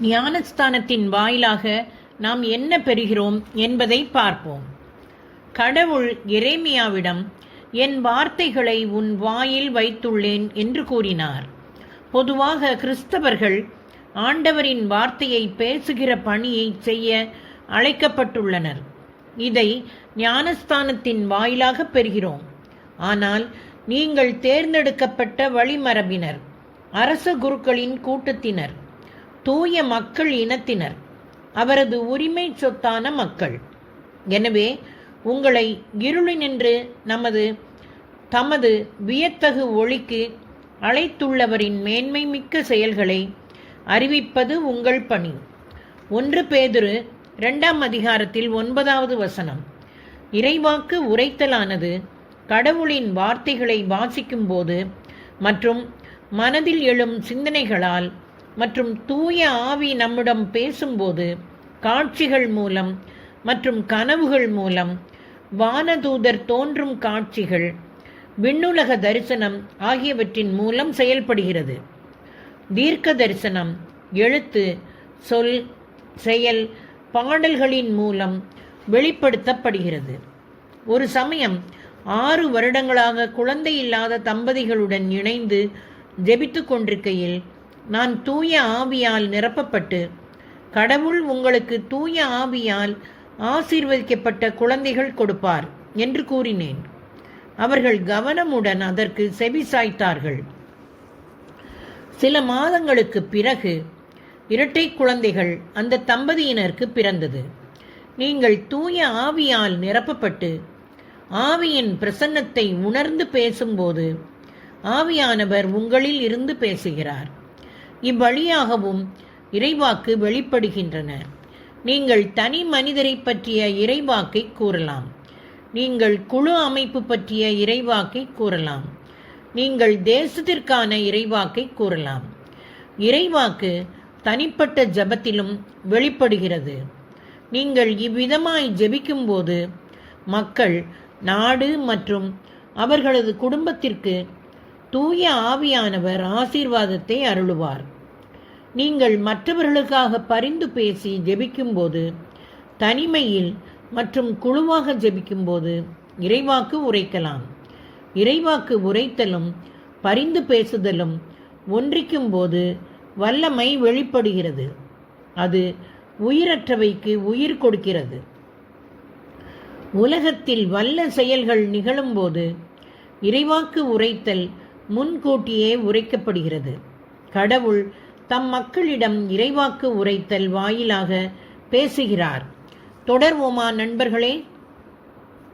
ஞானஸ்தானத்தின் வாயிலாக நாம் என்ன பெறுகிறோம் என்பதை பார்ப்போம். கடவுள் எரேமியாவிடம் என் வார்த்தைகளை உன் வாயில் வைத்துள்ளேன் என்று கூறினார். பொதுவாக கிறிஸ்தவர்கள் ஆண்டவரின் வார்த்தையை பேசுகிற பணியை செய்ய அழைக்கப்பட்டுள்ளனர். இதை ஞானஸ்தானத்தின் வாயிலாக பெறுகிறோம். ஆனால் நீங்கள் தேர்ந்தெடுக்கப்பட்ட வழிமரபினர் அரச குருக்களின் கூட்டத்தினர் தூய மக்கள் இனத்தினர். அவரது உரிமை சொத்தான மக்கள். எனவே உங்களை இருளினின்று நமது தமது வியத்தகு ஒளிக்கு அழைத்துள்ளவரின் மேன்மை மிக்க செயல்களை அறிவிப்பது உங்கள் பணி. ஒன்று பேதுரு இரண்டாம் அதிகாரத்தில் ஒன்பதாவது வசனம். இறைவாக்கு உரைத்தலானது கடவுளின் வார்த்தைகளை வாசிக்கும்போது மற்றும் மனதில் எழும் சிந்தனைகளால் மற்றும் தூய ஆவி நம்மிடம் பேசும்போது காட்சிகள் மூலம் மற்றும் கனவுகள் மூலம் வானதூதர் தோன்றும் காட்சிகள் விண்ணுலக தரிசனம் ஆகியவற்றின் மூலம் செயல்படுகிறது. தீர்க்க தரிசனம் எழுத்து சொல் செயல் பாடல்களின் மூலம் வெளிப்படுத்தப்படுகிறது. ஒரு சமயம் ஆறு வருடங்களாக குழந்தை இல்லாத தம்பதிகளுடன் இணைந்து ஜெபித்து கொண்டிருக்கையில் நான் தூய ஆவியால் நிரப்பப்பட்டு கடவுள் உங்களுக்கு தூய ஆவியால் ஆசீர்வதிக்கப்பட்ட குழந்தைகள் கொடுப்பார் என்று கூறினேன். அவர்கள் கவனமுடன் அதற்கு செவி சாய்த்தார்கள். சில மாதங்களுக்கு பிறகு இரட்டை குழந்தைகள் அந்த தம்பதியினருக்கு பிறந்தது. நீங்கள் தூய ஆவியால் நிரப்பப்பட்டு ஆவியின் பிரசன்னத்தை உணர்ந்து பேசும்போது ஆவியானவர் உங்களில் இருந்து பேசுகிறார். இவ்வழியாகவும் இறைவாக்கு வெளிப்படுகின்றன. நீங்கள் தனி மனிதரை பற்றிய இறைவாக்கை கூறலாம். நீங்கள் குழு அமைப்பு பற்றிய இறைவாக்கை கூறலாம். நீங்கள் தேசத்திற்கான இறைவாக்கை கூறலாம். இறைவாக்கு தனிப்பட்ட ஜபத்திலும் வெளிப்படுகிறது. நீங்கள் இவ்விதமாய் ஜெபிக்கும்போது மக்கள் நாடு மற்றும் அவர்களது குடும்பத்திற்கு தூய ஆவியானவர் ஆசீர்வாதத்தை அருளுவார். நீங்கள் மற்றவர்களுக்காக பரிந்து பேசி ஜெபிக்கும்போது தனிமையில் மற்றும் குழுவாக ஜெபிக்கும்போது இறைவாக்கு உரைக்கலாம். இறைவாக்கு உரைத்தலும் பரிந்து பேசுதலும் ஒன்றிக்கும் போது வல்லமை வெளிப்படுகிறது. அது உயிரற்றவைக்கு உயிர் கொடுக்கிறது. உலகத்தில் வல்ல செயல்கள் நிகழும்போது இறைவாக்கு உரைத்தல் முன்கூட்டியே உரைக்கப்படுகிறது. கடவுள் தம் மக்களிடம் இறைவாக்கு உரைத்தல் வாயிலாக பேசுகிறார். தொடர்வோமா நண்பர்களே